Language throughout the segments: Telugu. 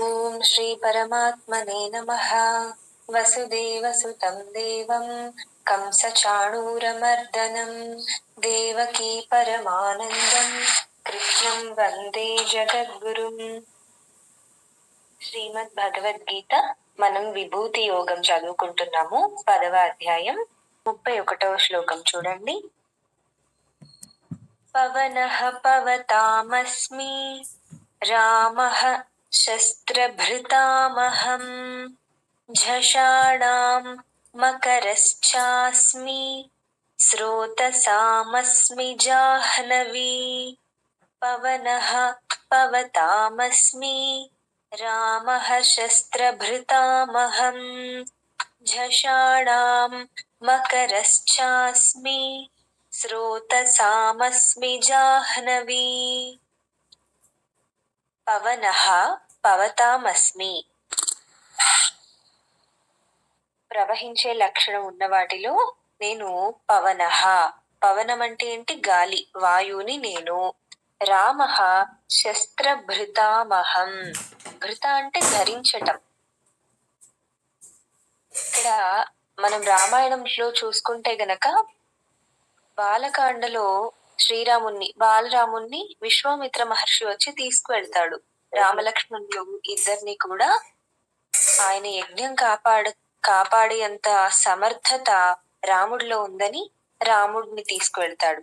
ఓం శ్రీ పరమాత్మనే నమ వసుదేవసుతం దేవం కంసచాణూరమర్దనం దేవకీ పరమానందం కృష్ణం వందే జగద్గురు శ్రీమద్ భగవద్గీత మనం విభూతి యోగం చదువుకుంటున్నాము పదవ అధ్యాయం ముప్పై ఒకటవ శ్లోకం చూడండి. పవన పవతామస్మి రామ शस्त्रभृतामहम् झषाणाम् मकरश्चास्मि स्रोतसामस्मि जाह्नवी पवनः पवतामस्मि रामः शस्त्रभृतामहम् झषाणाम् मकरश्चास्मि स्रोतसामस्मि जाह्नवी పవనః పవతామస్మి. ప్రవహించే లక్షణం ఉన్న వాటిలో నేను పవనః. పవనం అంటే ఏంటి? గాలి వాయువుని నేను. రామ శస్త్రభృతామహం. భృత అంటే ధరించటం. ఇక్కడ మనం రామాయణంలో చూసుకుంటే గనక బాలకాండలో శ్రీరాముణ్ణి బాలరాముణ్ణి విశ్వామిత్ర మహర్షి వచ్చి తీసుకువెళ్తాడు. రామలక్ష్మణులు ఇద్దరిని కూడా ఆయన యజ్ఞం కాపాడ కాపాడేంత సమర్థత రాముడిలో ఉందని రాముడిని తీసుకువెళ్తాడు.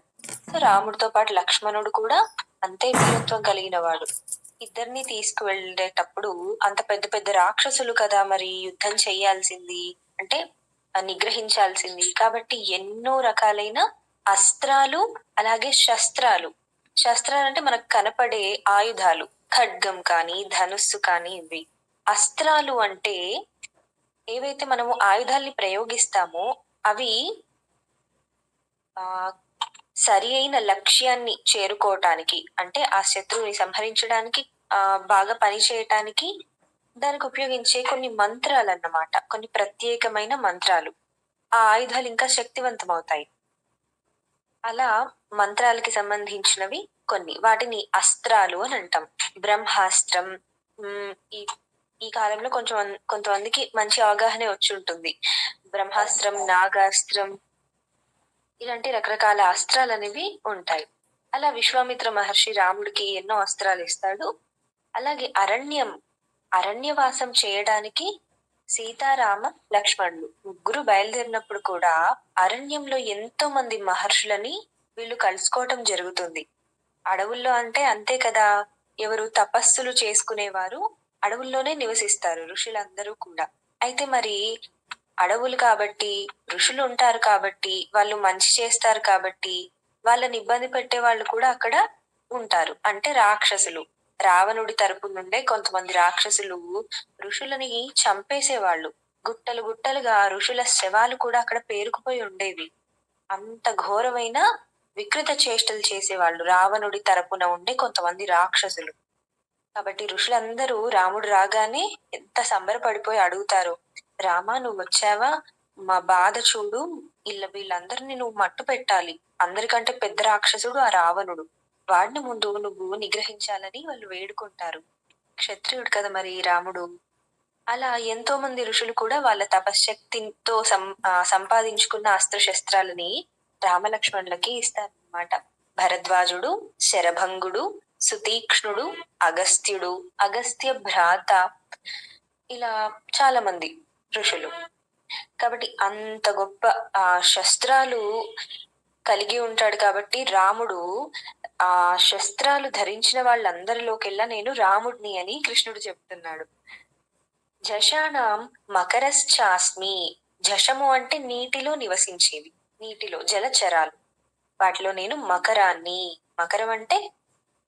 రాముడితో పాటు లక్ష్మణుడు కూడా అంతే వీరత్వం కలిగిన వాడు ఇద్దరిని తీసుకువెళ్ళేటప్పుడు అంత పెద్ద పెద్ద రాక్షసులు కదా మరి యుద్ధం చేయాల్సింది? అంటే నిగ్రహించాల్సింది. కాబట్టి ఎన్నో రకాలైన అస్త్రాలు అలాగే శస్త్రాలు. శస్త్రాలు అంటే మనకు కనపడే ఆయుధాలు. ఖడ్గం కానీ ధనుస్సు కానీ ఇవి. అస్త్రాలు అంటే ఏవైతే మనము ఆయుధాల్ని ప్రయోగిస్తామో అవి ఆ సరి అయిన లక్ష్యాన్ని చేరుకోవటానికి అంటే ఆ శత్రువుని సంహరించడానికి ఆ బాగా పని చేయటానికి దానికి ఉపయోగించే కొన్ని మంత్రాలు అన్నమాట కొన్ని ప్రత్యేకమైన మంత్రాలు. ఆ ఆయుధాలు ఇంకా శక్తివంతమవుతాయి. అలా మంత్రాలకి సంబంధించినవి కొన్ని. వాటిని అస్త్రాలు అని అంటాం. బ్రహ్మాస్త్రం ఈ ఈ కాలంలో కొంచెం కొంతమందికి మంచి అవగాహన వచ్చి ఉంటుంది. బ్రహ్మాస్త్రం నాగాస్త్రం ఇలాంటి రకరకాల అస్త్రాలు అనేవి ఉంటాయి. అలా విశ్వామిత్ర మహర్షి రాముడికి ఎన్నో అస్త్రాలు ఇస్తాడు అలాగే అరణ్యం అరణ్యవాసం చేయడానికి సీతారామ లక్ష్మణులు. ముగ్గురు బయలుదేరినప్పుడు కూడా అరణ్యంలో ఎంతో మంది మహర్షులని వీళ్ళు కలుసుకోవటం జరుగుతుంది. అడవుల్లో అంటే అంతే కదా ఎవరు తపస్సులు చేసుకునేవారు అడవుల్లోనే నివసిస్తారు ఋషులందరూ కూడా. అయితే మరి అడవులు కాబట్టి ఋషులు ఉంటారు కాబట్టి వాళ్ళు మంచి చేస్తారు కాబట్టి వాళ్ళని ఇబ్బంది పెట్టే వాళ్ళు కూడా అక్కడ ఉంటారు. అంటే రాక్షసులు. రావణుడి తరపు నుండే కొంతమంది రాక్షసులు ఋషులని చంపేసేవాళ్ళు. గుట్టలు గుట్టలుగా ఋషుల శవాలు కూడా అక్కడ పేరుకుపోయి ఉండేవి. అంత ఘోరమైన వికృత చేష్టలు చేసేవాళ్ళు రావణుడి తరపున ఉండే కొంతమంది రాక్షసులు. కాబట్టి ఋషులందరూ రాముడు రాగానే ఎంత సంబరపడిపోయి అడుగుతారు రామా నువ్వు వచ్చావా? మా బాధ చూడు. ఇళ్ళ వీళ్ళందరినీ నువ్వు మట్టు పెట్టాలి అందరికంటే పెద్ద రాక్షసుడు ఆ రావణుడు. వాడిని ముందు నువ్వు నిగ్రహించాలని వాళ్ళు వేడుకుంటారు. క్షత్రియుడు కదా మరి రాముడు. అలా ఎంతో మంది ఋషులు కూడా వాళ్ళ తపశ్శక్తితో సం సంపాదించుకున్న అస్త్ర శస్త్రాలని రామలక్ష్మణులకి ఇస్తారనమాట భరద్వాజుడు శరభంగుడు సుతీక్ష్ణుడు అగస్త్యుడు అగస్త్య భ్రాత ఇలా చాలా మంది ఋషులు. కాబట్టి అంత గొప్ప ఆ శస్త్రాలు కలిగి ఉంటాడు కాబట్టి రాముడు ఆ శస్త్రాలు ధరించిన వాళ్ళందరిలోకెల్లా నేను రాముడిని అని కృష్ణుడు చెప్తున్నాడు. జషాణం మకరశ్చాస్మి. జషము అంటే నీటిలో నివసించేవి నీటిలో జలచరాలు. వాటిలో నేను మకరాన్ని. మకరం అంటే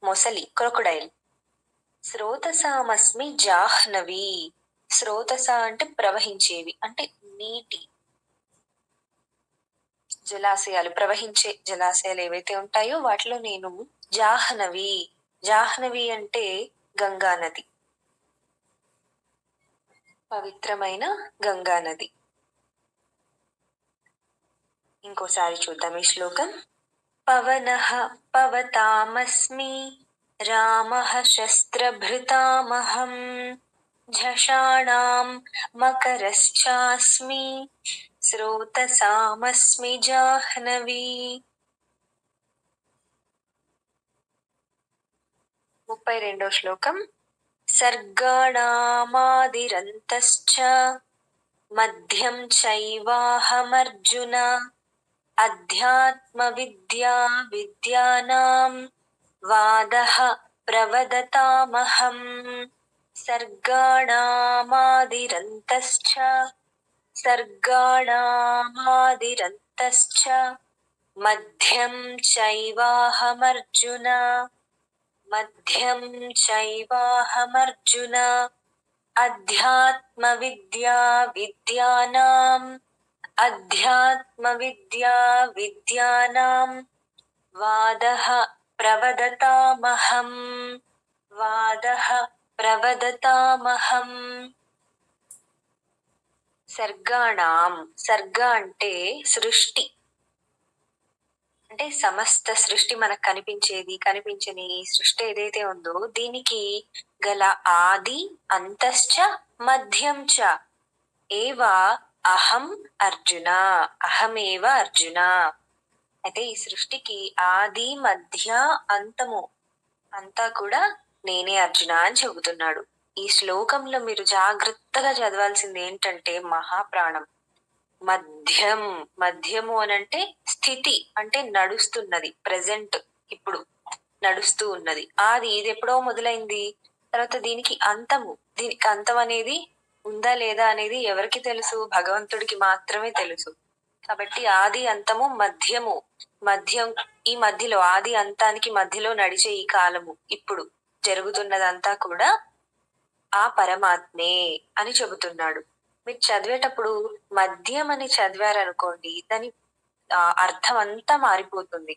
మొసలి క్రొకడైల్. స్రోతసామస్మి జాహ్నవి. స్రోతస అంటే ప్రవహించేవి అంటే నీటి. జలాశయాలు ప్రవహించే జలాశయాలు ఏవైతే ఉంటాయో వాటిలో నేను జాహ్నవి జాహ్నవి అంటే గంగా నది పవిత్రమైన గంగా నది ఇంకోసారి చూద్దాం ఈ శ్లోకం పవన పవతామస్మి రామ శస్త్రభృతామహం झषाणाम् मकरश्चास्मि स्रोतसामस्मि जाह्नवी ముప్పై రెండో శ్లోకం సర్గాణామాదిరంతశ్చ మధ్యం చైవాహమర్జున అధ్యాత్మ విద్యా విద్యానాం వాదః ప్రవదతామహం సర్గాణామాదిరంతశ్చ సర్గాణామాదిరంతశ్చ. మధ్యం చైవాహమర్జున. మధ్యం చైవాహమర్జున. అధ్యాత్మ విద్యా విద్యానాం. అధ్యాత్మ విద్యా విద్యానాం. వాదః ప్రవదతామహం. వాదః ప్రవదతామహం. సర్గాణం. సర్గ అంటే సృష్టి. అంటే సమస్త సృష్టి మనకు కనిపించేది కనిపించని సృష్టి ఏదైతే ఉందో దీనికి గల ఆది అంతశ్చ మధ్యం చ ఏవా అహం అర్జున. అహమేవ అర్జున. అయితే ఈ సృష్టికి ఆది మధ్య అంతము. అంతా కూడా నేనే అర్జున అని చెబుతున్నాడు. ఈ శ్లోకంలో మీరు జాగ్రత్తగా చదవాల్సింది ఏంటంటే మహాప్రాణం. మధ్యం మధ్యము అనంటే స్థితి అంటే నడుస్తున్నది ప్రెసెంట్ ఇప్పుడు నడుస్తూ ఉన్నది. అది ఇది ఎప్పుడో మొదలైంది. తర్వాత దీనికి అంతము దీనికి అంతం అనేది ఉందా లేదా అనేది ఎవరికి తెలుసు? భగవంతుడికి మాత్రమే తెలుసు. కాబట్టి ఆది అంతము మధ్యము మధ్యం ఈ మధ్యలో ఆది అంతానికి మధ్యలో నడిచే ఈ కాలము ఇప్పుడు జరుగుతున్నదంతా కూడా ఆ పరమాత్మే అని చెబుతున్నాడు. మీరు చదివేటప్పుడు మద్యం అని చదివారనుకోండి దాని ఆ, అర్థం అంతా మారిపోతుంది.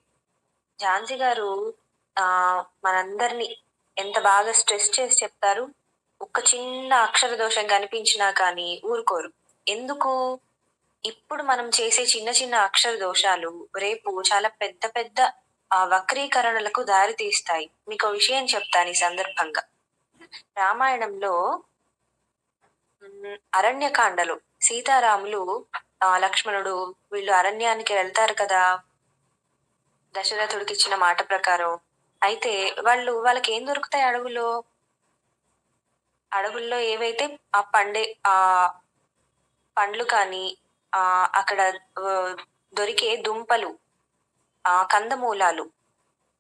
ఝాన్సీ గారు ఆ మనందరినీ ఎంత బాగా స్ట్రెస్ చేసి చెప్తారు? ఒక్క చిన్న అక్షర దోషం కనిపించినా కానీ ఊరుకోరు. ఎందుకు? ఇప్పుడు మనం చేసే చిన్న చిన్న అక్షర దోషాలు రేపు చాలా పెద్ద పెద్ద ఆ, వక్రీకరణలకు దారి తీస్తాయి మీకు విషయం చెప్తాను ఈ సందర్భంగా. రామాయణంలో అరణ్యకాండలు. సీతారాములు ఆ, లక్ష్మణుడు వీళ్ళు అరణ్యానికి వెళ్తారు కదా. దశరథుడికి ఇచ్చిన మాట ప్రకారం. అయితే వాళ్ళు వాళ్ళకి ఏం దొరుకుతాయి అడవులో అడవుల్లో ఏవైతే ఆ పండే ఆ పండ్లు కానీ ఆ అక్కడ దొరికే దుంపలు ఆ కందమూలాలు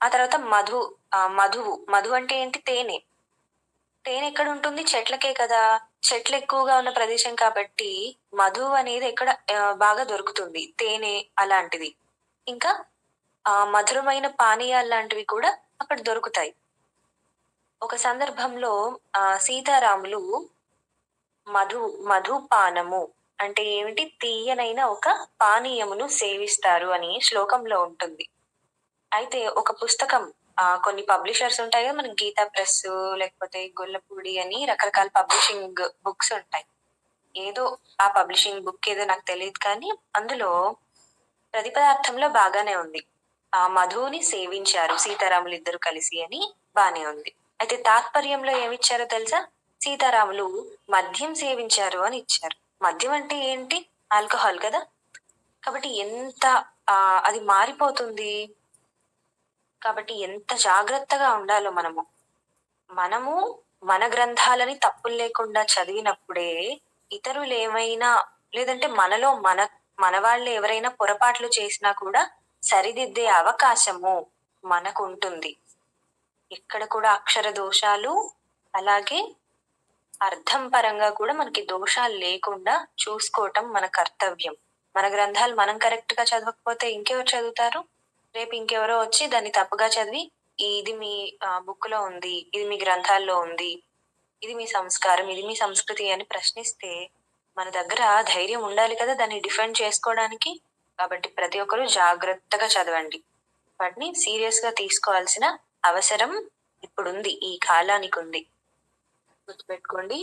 ఆ తర్వాత మధు ఆ మధువు. మధు అంటే ఏంటి? తేనె. తేనె ఎక్కడ ఉంటుంది చెట్లకే కదా. చెట్లు ఎక్కువగా ఉన్న ప్రదేశం కాబట్టి మధు అనేది ఎక్కడ బాగా దొరుకుతుంది. తేనె అలాంటిది. ఇంకా ఆ మధురమైన పానీయాలు లాంటివి కూడా అక్కడ దొరుకుతాయి. ఒక సందర్భంలో ఆ సీతారాములు మధు మధుపానము అంటే ఏమిటి? తీయనైన ఒక పానీయమును సేవిస్తారు అని శ్లోకంలో ఉంటుంది. అయితే ఒక పుస్తకం కొన్ని పబ్లిషర్స్ ఉంటాయి కదా మనకి గీతా ప్రెస్ లేకపోతే గొల్లపూడి అని రకరకాల పబ్లిషింగ్ బుక్స్ ఉంటాయి. ఏదో ఆ పబ్లిషింగ్ బుక్ ఏదో నాకు తెలియదు కానీ అందులో ప్రతిపదార్థంలో బాగానే ఉంది. ఆ మధుని సేవించారు సీతారాములు ఇద్దరు కలిసి అని బానే ఉంది. అయితే తాత్పర్యంలో ఏమిచ్చారో తెలుసా? సీతారాములు మద్యం సేవించారు అని ఇచ్చారు. మద్యం అంటే ఏంటి? ఆల్కహాల్ కదా. కాబట్టి ఎంత ఆ అది మారిపోతుంది? కాబట్టి ఎంత జాగ్రత్తగా ఉండాలో మనము. మనము మన గ్రంథాలని తప్పులు లేకుండా చదివినప్పుడే ఇతరులు ఏమైనా లేదంటే మనలో మన మన వాళ్ళు ఎవరైనా పొరపాట్లు చేసినా కూడా సరిదిద్దే అవకాశము మనకు ఉంటుంది ఇక్కడ కూడా అక్షర దోషాలు అలాగే అర్థం పరంగా కూడా మనకి దోషాలు లేకుండా చూసుకోవటం మన కర్తవ్యం. మన గ్రంథాలు మనం కరెక్ట్గా చదవకపోతే ఇంకెవరు చదువుతారు? రేపు ఇంకెవరో వచ్చి దాన్ని తప్పుగా చదివి ఇది మీ బుక్లో ఉంది ఇది మీ గ్రంథాల్లో ఉంది ఇది మీ సంస్కారం ఇది మీ సంస్కృతి అని ప్రశ్నిస్తే మన దగ్గర ధైర్యం ఉండాలి కదా దాన్ని డిఫెండ్ చేసుకోవడానికి. కాబట్టి ప్రతి ఒక్కరూ జాగ్రత్తగా చదవండి. వాటిని సీరియస్గా తీసుకోవాల్సిన అవసరం ఇప్పుడుంది ఈ కాలానికి ఉంది. గుర్తుపెట్టుకోండి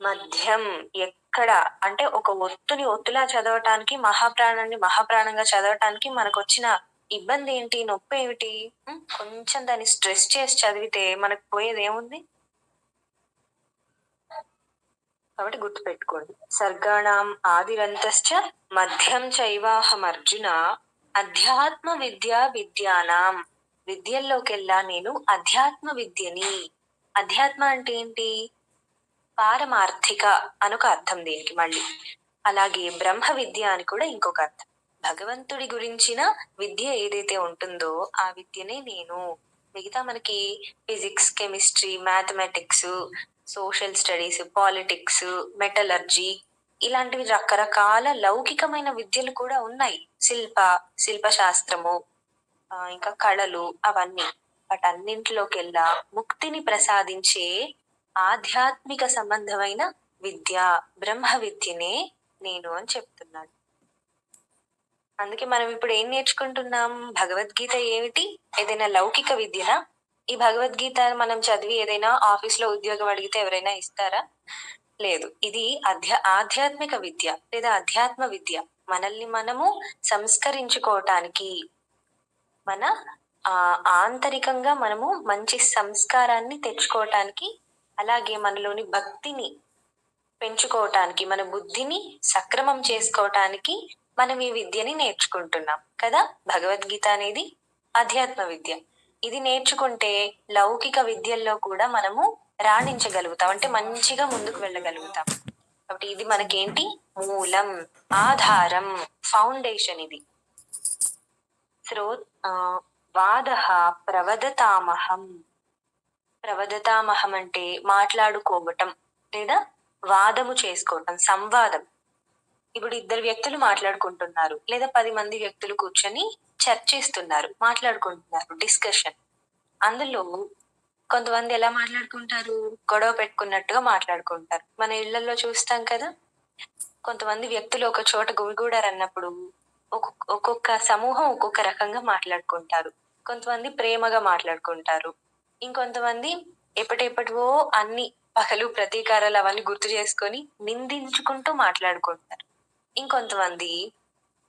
మధ్యం ఎక్కడ అంటే ఒక ఒత్తుని ఒత్తులా చదవటానికి మహాప్రాణాన్ని మహాప్రాణంగా చదవటానికి మనకు వచ్చిన ఇబ్బంది ఏంటి? నొప్పి ఏమిటి? కొంచెం దాన్ని స్ట్రెస్ చేసి చదివితే మనకు పోయేది ఏముంది? కాబట్టి గుర్తుపెట్టుకోండి. సర్గాణం ఆదిరంతశ్చ మధ్యం చైవాహం అర్జున అధ్యాత్మ విద్య విద్యానాం. విద్యల్లోకెల్లా నేను అధ్యాత్మ విద్యని. అధ్యాత్మ అంటే ఏంటి? పారమార్థిక అనొక అర్థం దీనికి మళ్ళీ. అలాగే బ్రహ్మ విద్య అని కూడా ఇంకొక అర్థం. భగవంతుడి గురించిన విద్య ఏదైతే ఉంటుందో ఆ విద్యనే నేను. మిగతా మనకి physics chemistry mathematics social studies politics metallurgy ఇలాంటివి రకరకాల లౌకికమైన విద్యలు కూడా ఉన్నాయి. శిల్ప శిల్ప శాస్త్రము ఇంకా కళలు అవన్నీ. వాటన్నింటిలోకెల్లా ముక్తిని ప్రసాదించే ఆధ్యాత్మిక సంబంధమైన విద్య బ్రహ్మ విద్యనే నేను అని చెప్తున్నాడు అందుకే మనం ఇప్పుడు ఏం నేర్చుకుంటున్నాం? భగవద్గీత ఏమిటి? ఏదైనా లౌకిక విద్యనా? ఈ భగవద్గీత మనం చదివి ఏదైనా ఆఫీస్లో ఉద్యోగం అడిగితే ఎవరైనా ఇస్తారా? లేదు. ఇది అధ్యా ఆధ్యాత్మిక విద్య లేదా అధ్యాత్మ విద్య. మనల్ని మనము సంస్కరించుకోవటానికి మన ఆ ఆంతరికంగా మనము మంచి సంస్కారాన్ని తెచ్చుకోవటానికి అలాగే మనలోని భక్తిని పెంచుకోవటానికి మన బుద్ధిని సక్రమం చేసుకోవటానికి మనం ఈ విద్యని నేర్చుకుంటున్నాం కదా? భగవద్గీత అనేది అధ్యాత్మ విద్య. ఇది నేర్చుకుంటే లౌకిక విద్యల్లో కూడా మనము రాణించగలుగుతాం అంటే మంచిగా ముందుకు వెళ్ళగలుగుతాం. కాబట్టి ఇది మనకేంటి? మూలం ఆధారం ఫౌండేషన్ ఇది. శ్రో వాద ప్రవదతామహం. ప్రవదతామహం అంటే మాట్లాడుకోవటం లేదా వాదము చేసుకోవటం సంవాదం. ఇప్పుడు ఇద్దరు వ్యక్తులు మాట్లాడుకుంటున్నారు. లేదా పది మంది వ్యక్తులు కూర్చొని చర్చిస్తున్నారు మాట్లాడుకుంటున్నారు డిస్కషన్ అందులో కొంతమంది ఎలా మాట్లాడుకుంటారు? గొడవ పెట్టుకున్నట్టుగా మాట్లాడుకుంటారు. మన ఇళ్ళలో చూస్తాం కదా కొంతమంది వ్యక్తులు ఒక చోట గుమిగూడారు అన్నప్పుడు ఒక్కొక్క ఒక్కొక్క సమూహం ఒక్కొక్క రకంగా మాట్లాడుకుంటారు. కొంతమంది ప్రేమగా మాట్లాడుకుంటారు. ఇంకొంతమంది ఎప్పటెప్పటివో అన్ని పగలు ప్రతీకారాలు అవన్నీ గుర్తు చేసుకొని నిందించుకుంటూ మాట్లాడుకుంటారు. ఇంకొంతమంది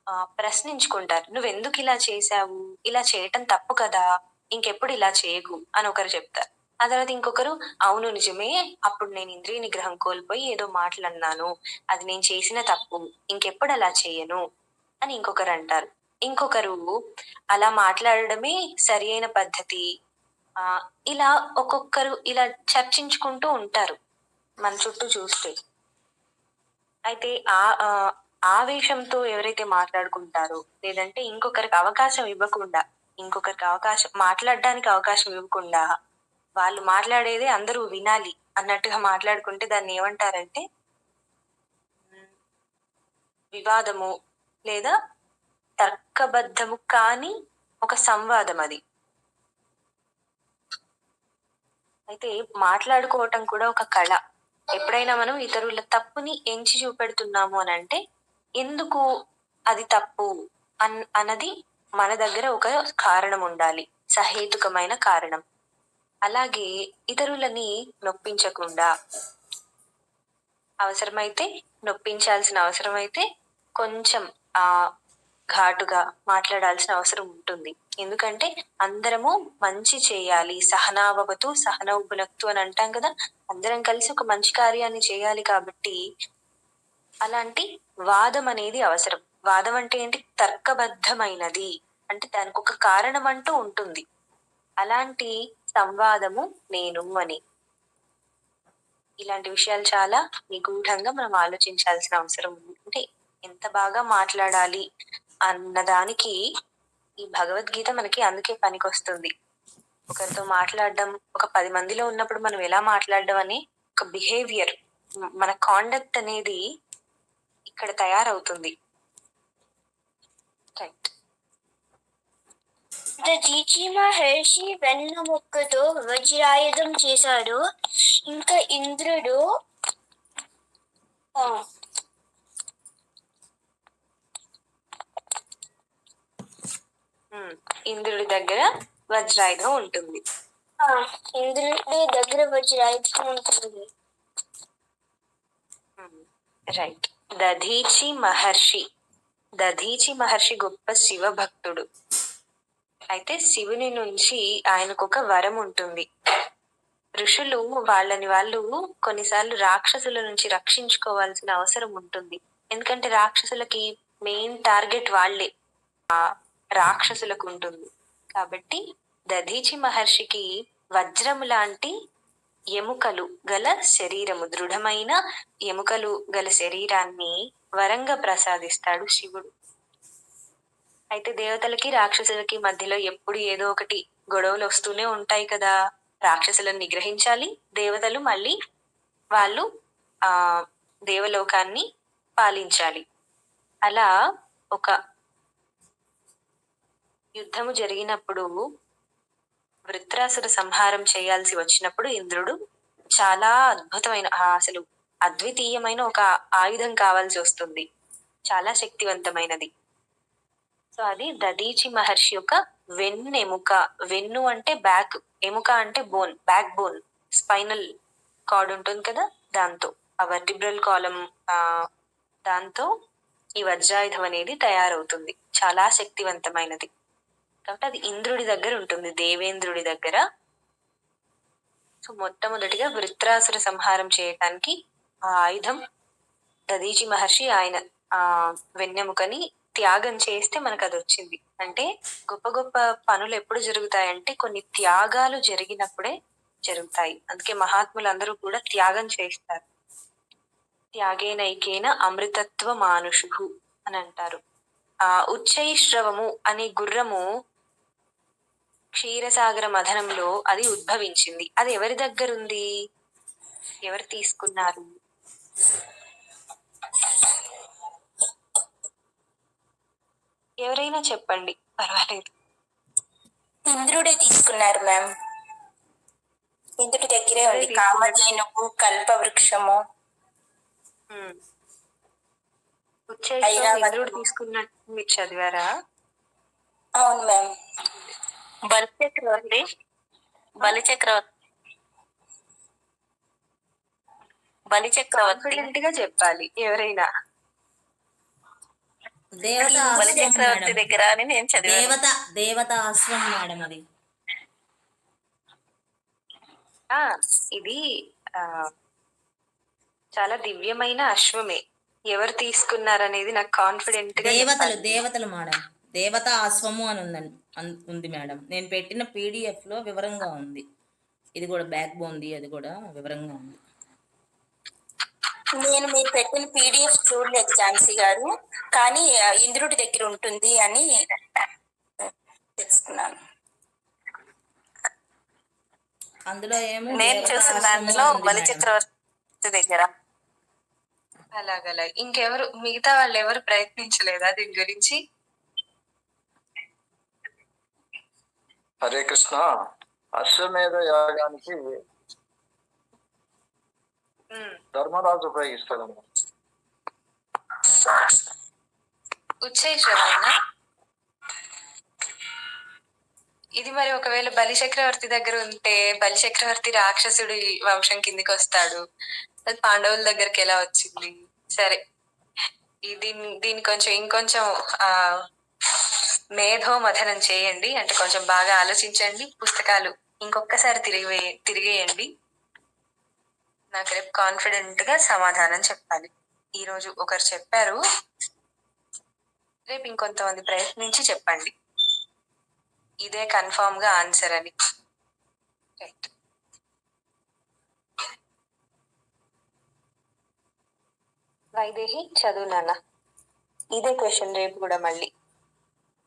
ప్రశ్నించుకుంటారు ప్రశ్నించుకుంటారు నువ్వెందుకు ఇలా చేశావు? ఇలా చేయటం తప్పు కదా ఇంకెప్పుడు ఇలా చేయకు అని ఒకరు చెప్తారు. ఆ తర్వాత ఇంకొకరు అవును నిజమే అప్పుడు నేను ఇంద్రియ నిగ్రహం కోల్పోయి ఏదో మాటలు అన్నాను అది నేను చేసిన తప్పు ఇంకెప్పుడు అలా చేయను అని ఇంకొకరు అంటారు. ఇంకొకరు అలా మాట్లాడడమే సరి అయిన పద్ధతి ఆ ఇలా ఒక్కొక్కరు ఇలా చర్చించుకుంటూ ఉంటారు మన చుట్టూ చూస్తే. అయితే ఆ, ఆవేశంతో ఎవరైతే మాట్లాడుకుంటారో లేదంటే ఇంకొకరికి అవకాశం ఇవ్వకుండా ఇంకొకరికి అవకాశం మాట్లాడడానికి అవకాశం ఇవ్వకుండా వాళ్ళు మాట్లాడేది అందరూ వినాలి అన్నట్టుగా మాట్లాడుకుంటే దాన్ని ఏమంటారంటే వివాదము లేదా తర్కబద్ధము కాని ఒక సంవాదం అది. అయితే మాట్లాడుకోవటం కూడా ఒక కళ. ఎప్పుడైనా మనం ఇతరుల తప్పుని ఎంచి చూపెడుతున్నాము అని అంటే ఎందుకు అది తప్పు అన్ అన్నది మన దగ్గర ఒక కారణం ఉండాలి సహేతుకమైన కారణం. అలాగే ఇతరులని నొప్పించకుండా అవసరమైతే నొప్పించాల్సిన అవసరం అయితే కొంచెం ఆ ఘాటుగా మాట్లాడాల్సిన అవసరం ఉంటుంది. ఎందుకంటే అందరము మంచి చేయాలి. సహనావవతు సహనౌపునక్తు అని అంటాం కదా. అందరం కలిసి ఒక మంచి కార్యాన్ని చేయాలి కాబట్టి అలాంటి వాదం అనేది అవసరం. వాదం అంటే ఏంటి? తర్కబద్ధమైనది. అంటే దానికి ఒక కారణం అంటూ ఉంటుంది. అలాంటి సంవాదము నేను అని. ఇలాంటి విషయాలు చాలా నిగూఢంగా మనం ఆలోచించాల్సిన అవసరం ఉంది. అంటే ఎంత బాగా మాట్లాడాలి అన్నదానికి ఈ భగవద్గీత మనకి అందుకే పనికొస్తుంది. ఒకరితో మాట్లాడడం ఒక పది మందిలో ఉన్నప్పుడు మనం ఎలా మాట్లాడడం అని ఒక బిహేవియర్ మన కాండక్ట్ అనేది ఇక్కడ తయారవుతుంది. రైట్. వెన్న మొక్కతో వజ్రాయుధం చేశాడు. ఇంకా ఇంద్రుడు ఇంద్రుడి దగ్గర వజ్రాయుధం ఉంటుంది. ఇంద్రుడి దగ్గర వజ్రాయుధం ఉంటుంది. రైట్. దధీచి మహర్షి. దధీచి మహర్షి గొప్ప శివ భక్తుడు అయితే శివుని నుంచి ఆయనకు ఒక వరం ఉంటుంది. ఋషులు వాళ్ళని వాళ్ళు కొన్నిసార్లు రాక్షసుల నుంచి రక్షించుకోవాల్సిన అవసరం ఉంటుంది. ఎందుకంటే రాక్షసులకి మెయిన్ టార్గెట్ వాళ్ళే. ఆ రాక్షసులకు ఉంటుంది. కాబట్టి దధీచి మహర్షికి వజ్రము లాంటి ఎముకలు గల శరీరము దృఢమైన ఎముకలు గల శరీరాన్ని వరంగా ప్రసాదిస్తాడు శివుడు. అయితే దేవతలకి రాక్షసులకి మధ్యలో ఎప్పుడు ఏదో ఒకటి గొడవలు వస్తూనే ఉంటాయి కదా. రాక్షసులను నిగ్రహించాలి దేవతలు మళ్ళీ వాళ్ళు ఆ దేవలోకాన్ని పాలించాలి. అలా ఒక యుద్ధము జరిగినప్పుడు వృత్రాసుర సంహారం చేయాల్సి వచ్చినప్పుడు ఇంద్రుడు చాలా అద్భుతమైన అసలు అద్వితీయమైన ఒక ఆయుధం కావాల్సి వస్తుంది. చాలా శక్తివంతమైనది. సో అది దదీచి మహర్షి యొక్క వెన్నెముక వెన్ను అంటే బ్యాక్ ఎముక అంటే bone backbone spinal cord ఉంటుంది కదా దాంతో. ఆ వర్టిబ్రల్ కాలం దాంతో ఈ వజ్రాయుధం అనేది తయారవుతుంది. చాలా శక్తివంతమైనది. కాబట్టి అది ఇంద్రుడి దగ్గర ఉంటుంది దేవేంద్రుడి దగ్గర. సో మొట్టమొదటిగా వృత్రాసుర సంహారం చేయటానికి ఆ ఆయుధం దదీచి మహర్షి ఆయన ఆ వెన్నెముకని త్యాగం చేస్తే మనకు అది వచ్చింది అంటే గొప్ప గొప్ప పనులు ఎప్పుడు జరుగుతాయంటే కొన్ని త్యాగాలు జరిగినప్పుడే జరుగుతాయి. అందుకే మహాత్ములందరూ కూడా త్యాగం చేస్తారు. త్యాగేనైకేన అమృతత్వ మానుషు అని అంటారు. ఆ ఉచ్చైశ్రవము అనే గుర్రము క్షీరసాగర మథనంలో అది ఉద్భవించింది. అది ఎవరి దగ్గర ఉంది ఎవరు తీసుకున్నారు? ఎవరైనా చెప్పండి. పర్వాలేదు. ఇంద్రుడే తీసుకున్నారు మ్యామ్ ఇంద్రుడి దగ్గరే ఉంది. కామధేనువు కల్ప వృక్షము. ఇంద్రుడు తీసుకున్నట్టు మీరు చదివారా? అవును మ్యామ్ బలిచక్రవర్తి. బలిచక్రవర్తి. బలిచక్రవర్తి. కాన్ఫిడెంట్గా చెప్పాలి ఎవరైనా. దేవత బలిచక్రవర్తి. దగ్గర అని నేను చదివాను. దేవత దేవత ఆశ్రమం మేడం అది. ఆ ఇది ఆ చాలా దివ్యమైన అశ్వమే ఎవరు తీసుకున్నారనేది నాకు కాన్ఫిడెంట్గా దేవతలు. దేవతలు మేడం. దేవత ఆశ్రమం అని ఉందండి. ఉంది మేడం. నేను పెట్టిన పీడిఎఫ్లో వివరంగా ఉంది. ఇది కూడా బ్యాక్ బోన్ది అది కూడా వివరంగా ఉంది. నేను మీరు పెట్టిన పీడిఎఫ్ చూడలేదు ఝాన్సీ గారు. కానీ ఇంద్రుడి దగ్గర ఉంటుంది అని తెలుసుకున్నాను. అందులో ఏమో నేను చూసిన దాంట్లో మేడం. బలిచక్రవర్తి దగ్గర. అలాగలా ఇంకెవరు మిగతా వాళ్ళు ఎవరు ప్రయత్నించలేదా దీని గురించి? హరే కృష్ణ. అశ్వమేధ యాగానికి. ధర్మరాజు ఉపయోగిస్తాడు ఉచ్చైశ్రవైనా ఇది మరి ఒకవేళ బలి చక్రవర్తి దగ్గర ఉంటే బలి చక్రవర్తి రాక్షసుడి వంశం కిందికి వస్తాడు. అది పాండవుల దగ్గరికి ఎలా వచ్చింది? సరే. దీని దీని కొంచెం ఇంకొంచెం ఆ మేధో మథనం చేయండి. అంటే కొంచెం బాగా ఆలోచించండి. పుస్తకాలు ఇంకొకసారి తిరిగి తిరిగేయండి. నాకు రేపు కాన్ఫిడెంట్గా సమాధానం చెప్పాలి. ఈ రోజు ఒకరు చెప్పారు. రేపు ఇంకొంతమంది ప్రయత్నించి చెప్పండి. ఇదే కన్ఫామ్గా ఆన్సర్ అని. రైట్ వైదేహి చదువు నాన్న. ఇదే క్వశ్చన్ రేపు కూడా మళ్ళీ.